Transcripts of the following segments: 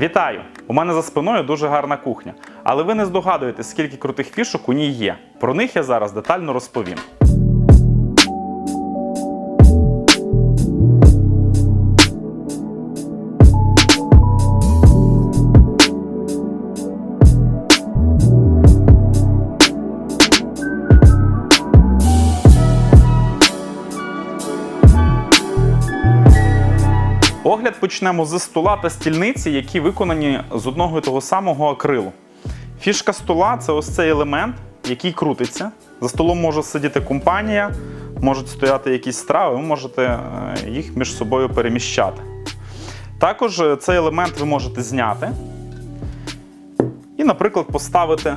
Вітаю! У мене за спиною дуже гарна кухня. Але ви не здогадуєтесь, скільки крутих фішок у ній є. Про них я зараз детально розповім. Огляд почнемо з стола та стільниці, які виконані з одного і того самого акрилу. Фішка стола це ось цей елемент, який крутиться. За столом може сидіти компанія, можуть стояти якісь страви, ви можете е, їх між собою переміщати. Також е, цей елемент ви можете зняти і, наприклад, поставити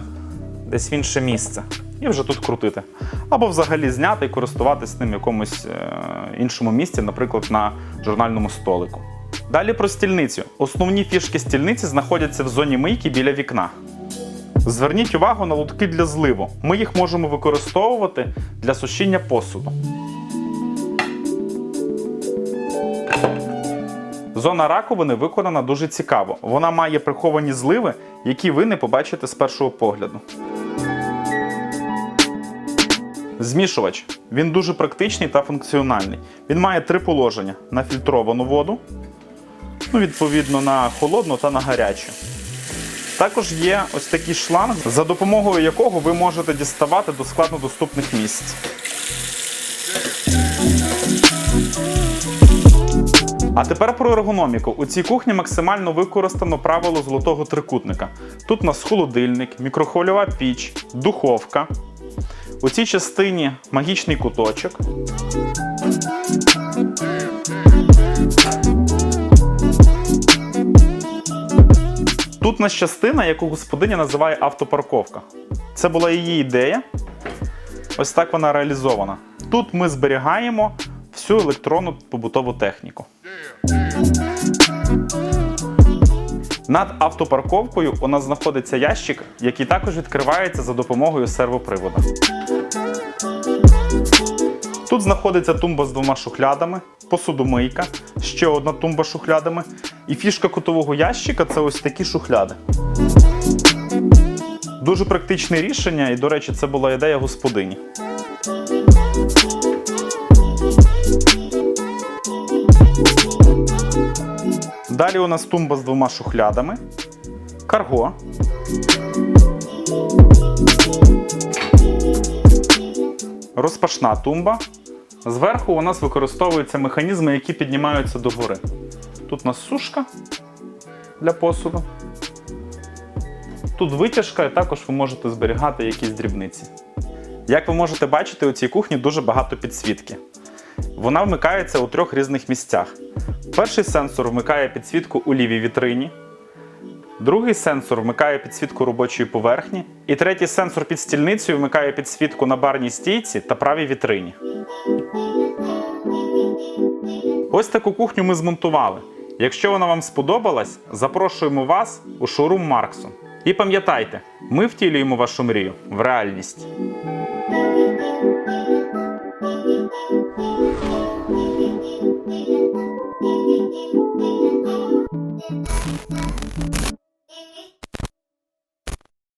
десь в інше місце. І вже тут крутити. Або взагалі зняти і користуватись ним в якомусь е, іншому місці, наприклад, на журнальному столику. Далі про стільницю. Основні фішки стільниці знаходяться в зоні мийки біля вікна. Зверніть увагу на лотки для зливу. Ми їх можемо використовувати для сушіння посуду. Зона раковини виконана дуже цікаво. Вона має приховані зливи, які ви не побачите з першого погляду. Змішувач. Він дуже практичний та функціональний. Він має три положення: на фільтровану воду, ну, відповідно на холодну та на гарячу. Також є ось такий шланг, за допомогою якого ви можете діставати до складнодоступних місць. А тепер про ергономіку. У цій кухні максимально використано правило золотого трикутника. Тут у нас холодильник, мікрохвильова піч, духовка. У цій частині магічний куточок. Тут у нас частина, яку господиня називає автопарковка. Це була її ідея. Ось так вона реалізована. Тут ми зберігаємо всю електронну побутову техніку. Над автопарковкою у нас знаходиться ящик, який також відкривається за допомогою сервопривода. Тут знаходиться тумба з двома шухлядами, посудомийка, ще одна тумба з шухлядами. І фішка кутового ящика це ось такі шухляди. Дуже практичне рішення, і, до речі, це була ідея господині. Далі у нас тумба з двома шухлядами, карго. Розпашна тумба. Зверху у нас використовуються механізми, які піднімаються догори. Тут у нас сушка для посуду. Тут витяжка, і також ви можете зберігати якісь дрібниці. Як ви можете бачити, у цій кухні дуже багато підсвітки. Вона вмикається у трьох різних місцях. Перший сенсор вмикає підсвітку у лівій вітрині. Другий сенсор вмикає підсвітку робочої поверхні. І третій сенсор під стільницею вмикає підсвітку на барній стійці та правій вітрині. Ось таку кухню ми змонтували. Якщо вона вам сподобалась, запрошуємо вас у шоурум Марксу. І пам'ятайте, ми втілюємо вашу мрію в реальність.